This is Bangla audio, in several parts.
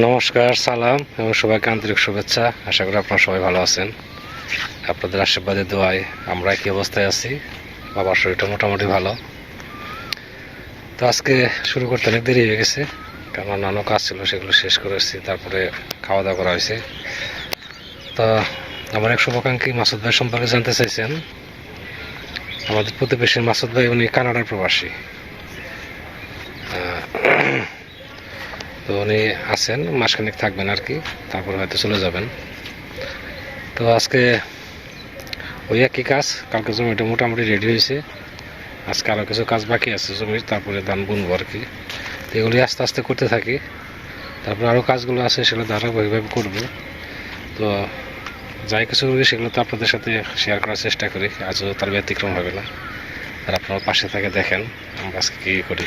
নমস্কার, সালাম এবং সবাইকে আন্তরিক শুভেচ্ছা। আশা করি আপনারা সবাই ভালো আছেন। আপনাদের আশীর্বাদে, দোয়ায় আমরা কি অবস্থায় আছি। বাবার শরীরটা মোটামুটি ভালো। তো আজকে শুরু করতে অনেক দেরি হয়ে গেছে, কারণ অন্যান্য কাজ ছিল, সেগুলো শেষ করে এসেছি, তারপরে খাওয়া দাওয়া করা হয়েছে। তো আমার এক শুভাকাঙ্ক্ষী মাসুদ ভাই সম্পর্কে জানতে চাইছেন। আমাদের প্রতিবেশী মাসুদ ভাই, উনি কানাডার প্রবাসী। তো উনি আছেন, মাসখানেক থাকবেন আর কি, তারপর হয়তো চলে যাবেন। তো আজকে ওই একই কাজ, কালকে জমিটা মোটামুটি রেডি হয়েছে। আজকে আরও কিছু কাজ বাকি আছে জমির, তারপরে ধান বুনবো আর কি। তো এগুলি আস্তে আস্তে করতে থাকি। তারপরে আরও কাজগুলো আছে, সেগুলো ধারাবাহিকভাবে করব। তো যাই কিছু করি, সেগুলো তো আপনাদের সাথে শেয়ার করার চেষ্টা করি। আজও তার ব্যতিক্রম হবে না। আর আপনারা পাশে থাকে দেখেন আমরা আজকে কী করি।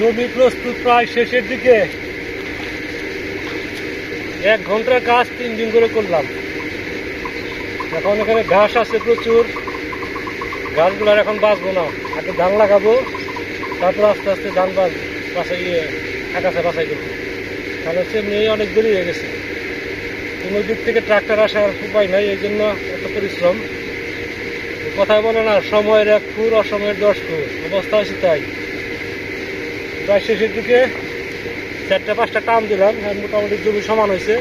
জমি প্রস্তুত প্রায় শেষের দিকে। এক ঘণ্টার কাজ তিন দিন করে করলাম। এখন এখানে ঘাস আছে প্রচুর। ঘাসগুলো এখন বাঁচবো না। আগে ধান লাগাবো, তারপর আস্তে আস্তে ধান বাঁচ ইয়ে আকাশে বাছাই করব। কারণ হচ্ছে মেয়ে অনেক দেরি হয়ে গেছে। কোনো দিক থেকে ট্রাক্টর আসার উপায় নাই, এই জন্য এত পরিশ্রম। কথায় বলে না, সময়ের এক ফুর অসময়ের দশ ফুর অবস্থা হচ্ছে তাই। প্রায় শেষের দিকে চারটা পাঁচটা টান দিলাম। মোটামুটি জমি সমান হয়েছে।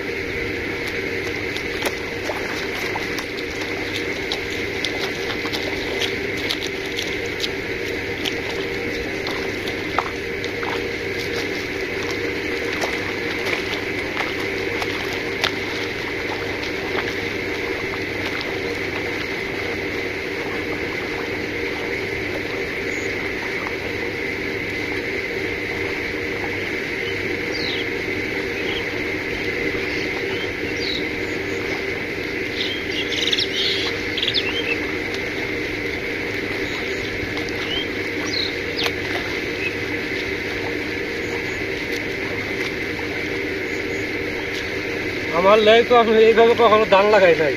আমার তো আমি এইভাবে কখনো ধান লাগাই নাই।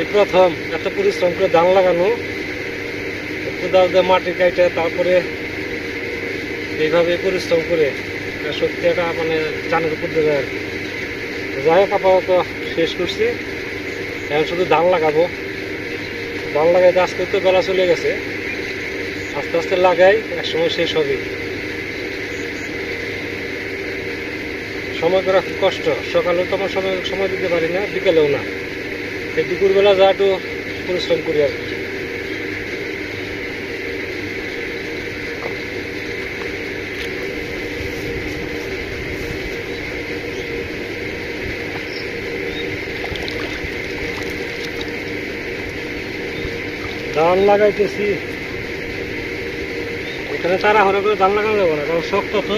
এই প্রথম এত পরিশ্রম করে ধান লাগানো, কোদাল দিয়ে মাটি কাইটে, তারপরে এইভাবে পরিশ্রম করে সত্যি একটা মানে জানের উপর দেবে আর যাই হোক, আপাতত শেষ করছি। এখন শুধু ধান লাগাবো। ধান লাগাইতে আজকে তো বেলা চলে গেছে। আস্তে আস্তে লাগাই, একসময় শেষ হবে। সময় করা খুব কষ্ট। সকালেও তো আমার সময় সময় দিতে পারি না, বিকেলেও না। এই দুপুরবেলা যা একটু পরিশ্রম করি আর ধান লাগাইতেছি। এখানে তাড়াহুড়ো করে ধান লাগানো যাব না, কারণ শক্ত তো।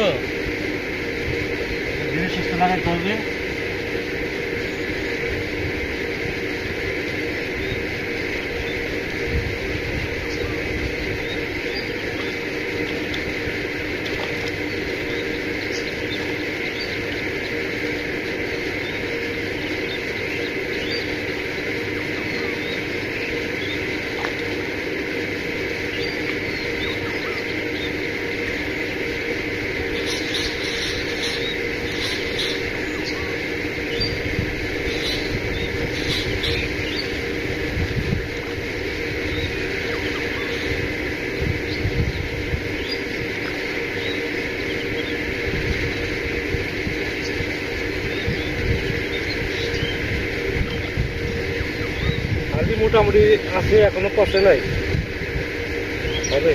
ধীরে সুস্থ মোটামুটি আছে এখনও পচে নাই। হবে?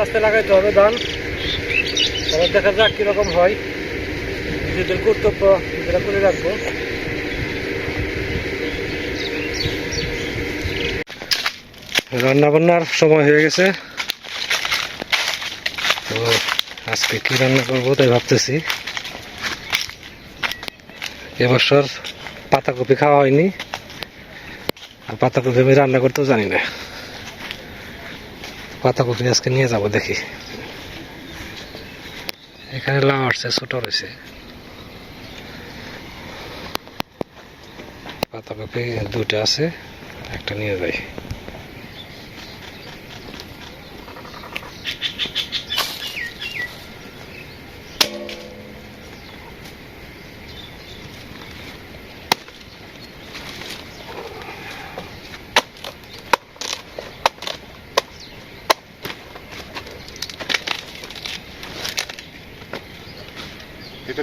আস্তে লাগাইতে হবে ধান। তারপর দেখা যাক কীরকম হয়। নিজেদের কর্তব্য, নিজেরা করে রাখব। রান্না বান্নার সময় হয়ে গেছে। তো আজকে কি রান্না করব তাই ভাবতেছি। এবছর পাতাকপি খাওয়া হয়নি। আর পাতাকপি আমি রান্না করতেও জানি না। পাতাকপি আজকে নিয়ে যাব, দেখি। এখানে লাউ আসছে, ছোট রয়েছে। পাতাকপি দুটো আছে, একটা নিয়ে যাই।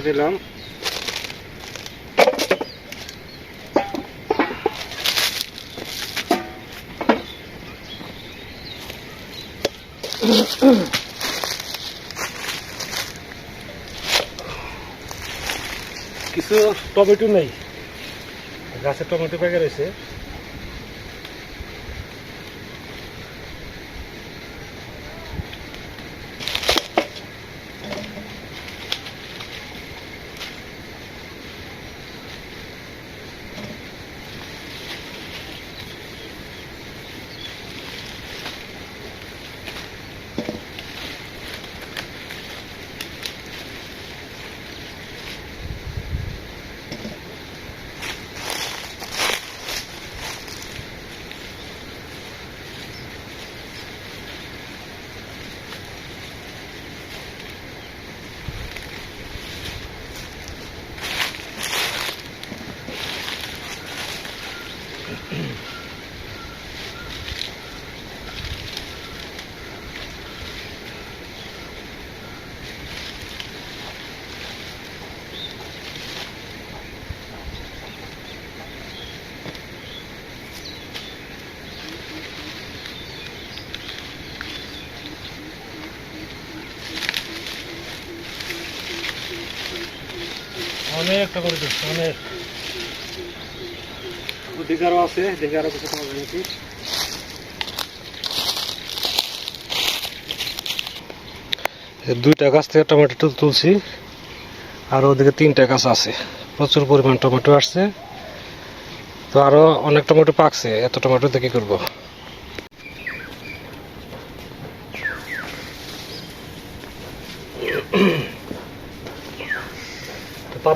দিলাম। কিছু টমেটো নেই। গাছে টমেটো পেকে রয়েছে। অনেকটা করে দিচ্ছে অনেক। আছে কিছু পাওয়া যায় নাকি? দুইটা গাছ থেকে টমেটো তুল- তুলছি আর ওদিকে তিনটা গাছ আছে। প্রচুর পরিমাণ টমেটো আসছে তো আরও অনেক টমেটো পাকছে এত টমেটো দিয়ে কি করব?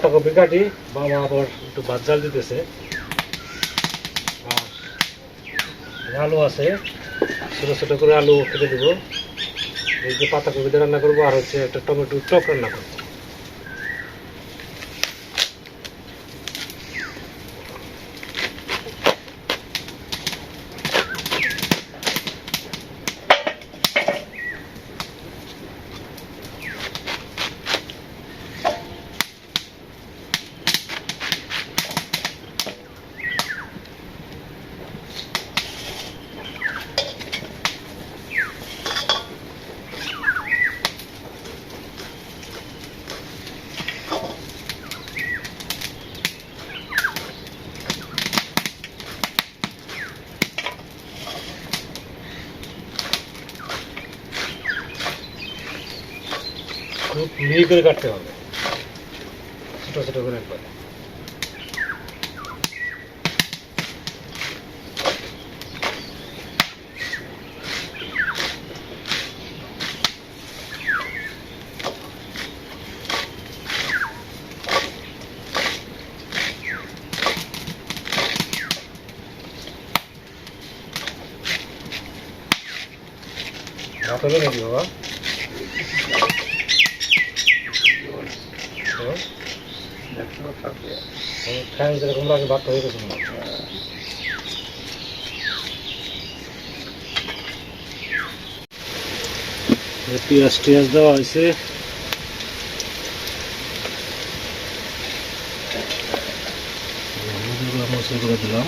তো পাতাকপি কাটি বাবা আবার একটু ভাত জাল দিতেছে আলু আছে, ছোট ছোট করে আলু কেটে দেবো। এই যে পাতাকপি দিয়ে রান্না করব, আর হচ্ছে একটা টমেটো টক রান্না করব খুব মিহি করে কাটতে হবে। ছোট ছোট করে একবার। ভাত হবে বাবা? ফ্যান যেরকম লাগে ভাত হয়ে গেছে পেঁয়াজ টিয়াজ দেওয়া হয়েছে হলুদ মশলা করে দিলাম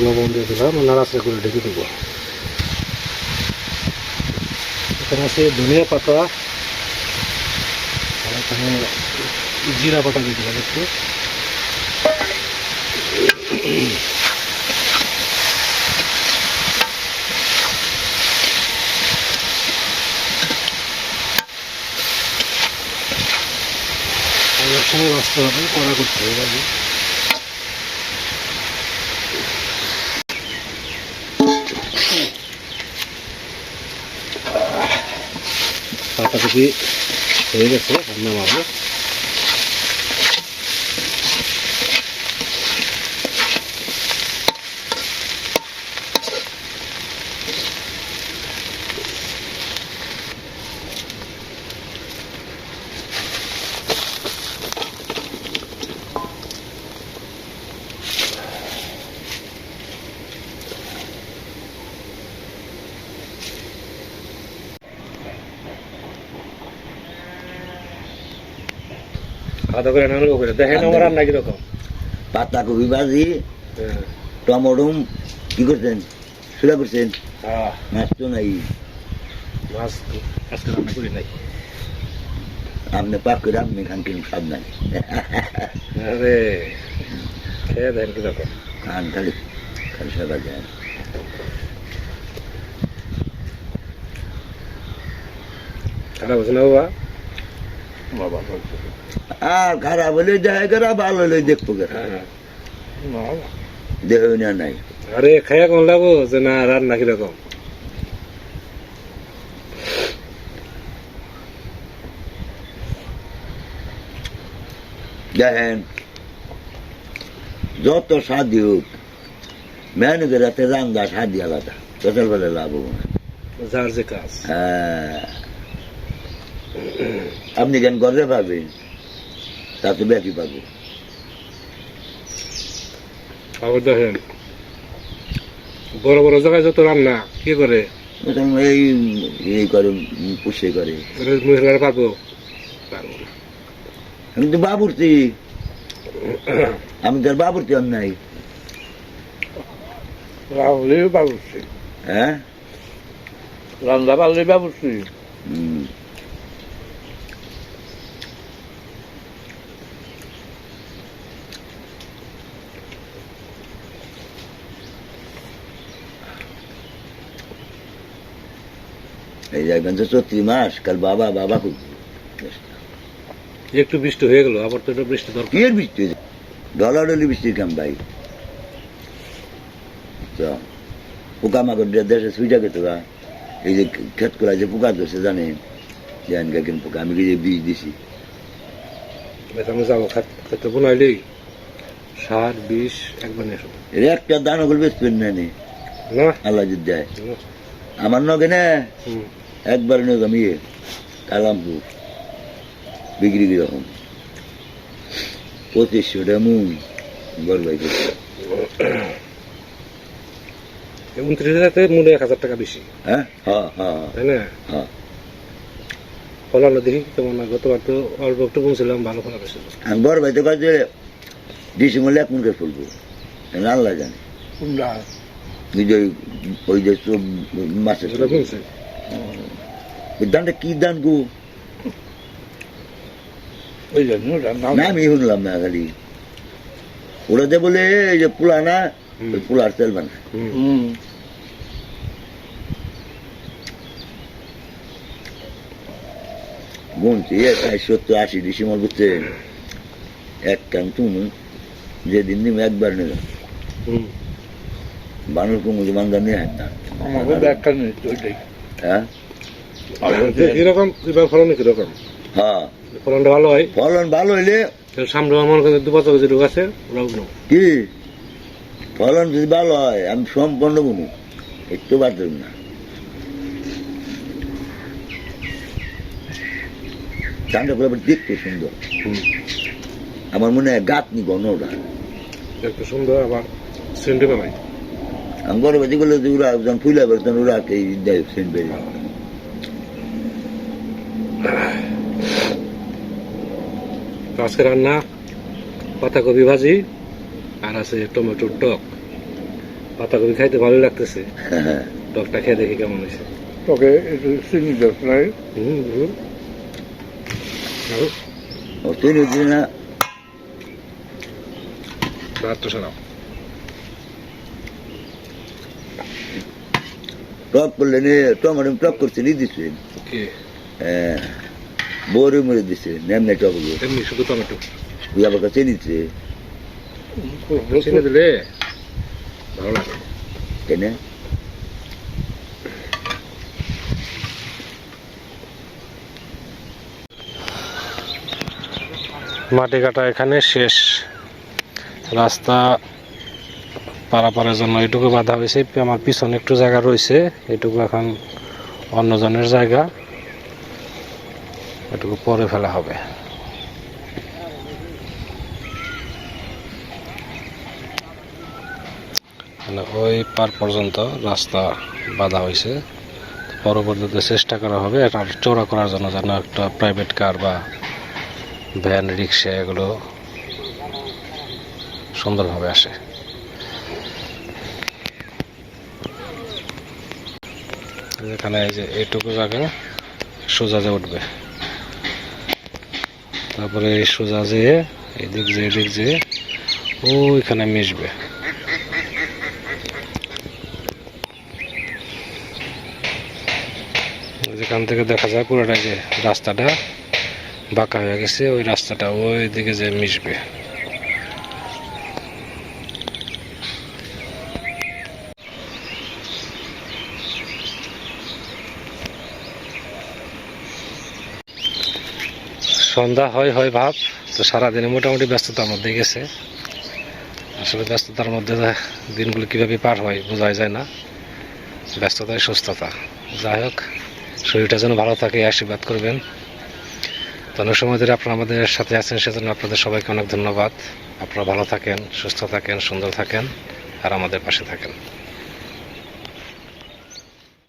লবণ দিয়ে দিলাম নাড়াচাড়া করে ঢেকে দেবো। এখানে আছে ধনিয়া পাতা, আর এখানে জিরা পাতা দিয়ে দিলাম একটু। অনেক সময় বাঁচতে হবে, কড়া করতে হবে। পাতাকপি হয়ে গেছে নামাবো আদা করে নামলো করে দেখেন আমার রান্না কীরকম। পাতাকপি ভাজি হ্যাঁ। টমেটো কি করছেন? সুরা করছেন? মাছ তো নাই। মাছ আজকে রান্না করি নাই। আপনি পাক করে আপনি খান কিরম স্বাদ নাই। আরে খেয়ে দেন কীরকম। খান খালি খালি সকাল যায়। খারাপ হচ্ছে না বাবা? আর খারাপ হলে দেখা করা ভালো হলে দেখব। দেহ না নাই। আরে খাইয়া কোন লাগবো যে না রান্না কীরকম? দেখেন যত স্বাদই হোক মেহনত রাতে রান্দা স্বাদই আলাদা। তোদের বেলা লাভ হব না। যার যে কাজ। হ্যাঁ। আপনি কেন ঘরে পাবেন তা তো ব্যাপী পাবো। আবার দেখেন বড় বড় জায়গায় যত রান্না কি করে? এই এই করে পুষে করে। মহিলারা পারব পারব না। আমি তো বাবুর্তি আমি তো আর বাবুর্তি আর নাই। রাহুল হ্যাঁ? রান্দা পাল্লি বাবুশ্রী এই যাইবেন তো চৈত্রি মাস কাল বাবা বাবা খুব একটু বৃষ্টি হয়ে গেল আবার তো একটু বৃষ্টি দরকার। এর বৃষ্টি ডলাডলি বৃষ্টির কাম ভাই। তো পোকামাকড় দেশে সুইটা খেতে এই যে ক্ষেত করা যে পোকা ধরছে জানে? জান কেন পোকা আমি যে বীজ দিছি? এটা যাব সার বিষ একবার। এর একটা দানা করবে না নে? আল্লাহ যদি দেয়। আমার নগে না। একবার নগে আমি ইয়ে, কালামপুর বিক্রি কীরকম পঁচিশশো টাকা মুন গড়বাই এই উনত্রিশ হাজার মনে এক হাজার টাকা বেশি। হ্যাঁ? হ্যাঁ হ্যাঁ তাই না? হ্যাঁ। ফলানো দেখি কেমন হয়। গতবার তো অল্প একটু কমছিলাম ভালো ফলা পেয়েছিল বড় ভাই তো কাছে ডিসেম্বর এক মুখে ফুলবো। আল্লাহ জানে। ওই যে ওই যে মাসে দানটা কি দান গো ওই জন্য রান্না না আমি শুনলাম না খালি ওরা যে বলে এই যে পোলা না ওই পোলার তেল গুনছি সত্তর আশি ডিসেম্বর বুঝছে এক কান তুমি যেদিন নিম একবার নেবে হুম। বানর কুমু যে বান্ধব নিয়ে হাত না হ্যাঁ? কীরকম এবার ফলন কীরকম? হ্যাঁ। ফলনটা ভালো হয়? ফলন ভালো হইলে সামনে আমার কাছে দু বছর যে রোগ আছে ওরাও কি? ফলন যদি ভালো হয় আমি সম্পন্ন কোনো একটু বাদ দেব না। করে আবার দেখতে সুন্দর। আমার মনে হয় গাঁতনি গণ ওরা একটু সুন্দর আবার সেন্টে পালাই করলে যে ওরা যখন ফুলে বেরোতেন ওরা এই দেয় সেন্ট বেরিয়ে আজকে রান্না পাতাকপি ভাজি আর আছে টমেটোর টক। পাতাকপি খাইতে ভালো লাগতেছে। টকটা খেয়ে দেখি কেমন হয়েছে। তোকে একটু চিনি হুম হুম আর দিন না। ভাত তো শোনাও। নে টমেটো টক করছে নি হ্যাঁ বড়ি মরে দিছে নেমনে এমনি শুধু টমেটো আবার কাছে নিচ্ছে দিলে ভালো লাগে কেন মাটি কাটা এখানে শেষ। রাস্তা পারাপারের জন্য এটুকু বাধা হয়েছে। আমার পিছনে একটু জায়গা রয়েছে, এটুকু এখন অন্যজনের জায়গা। এটুকু পরে ফেলা হবে। ওই পার পর্যন্ত রাস্তা বাধা হয়েছে। পরবর্তীতে চেষ্টা করা হবে এটা চৌড়া করার জন্য যেন একটা প্রাইভেট কার বা ভ্যান রিক্সা এগুলো সুন্দরভাবে আসে। এখানে এই যে এইটুকু জায়গা সোজা যে উঠবে। তারপরে এই সোজা যেয়ে, এদিক যে এদিক যে ওইখানে মিশবে। যেখান থেকে দেখা যায় পুরোটা যে রাস্তাটা বাঁকা হয়ে গেছে, ওই রাস্তাটা ওই দিকে যে মিশবে। সন্ধ্যা, হয় হয়, ভাব। তো সারাদিনে মোটামুটি ব্যস্ততার মধ্যে গেছে। আসলে ব্যস্ততার মধ্যে দিনগুলো কীভাবে পার হয় বোঝাই যায় না। ব্যস্ততায় সুস্থতা। যাই হোক, শরীরটা যেন ভালো থাকে, আশীর্বাদ করবেন। তো অনেক সময় ধরে আপনারা আমাদের সাথে আছেন, সেজন্য আপনাদের সবাইকে অনেক ধন্যবাদ। আপনারা ভালো থাকেন, সুস্থ থাকেন, সুন্দর থাকেন, আর আমাদের পাশে থাকেন।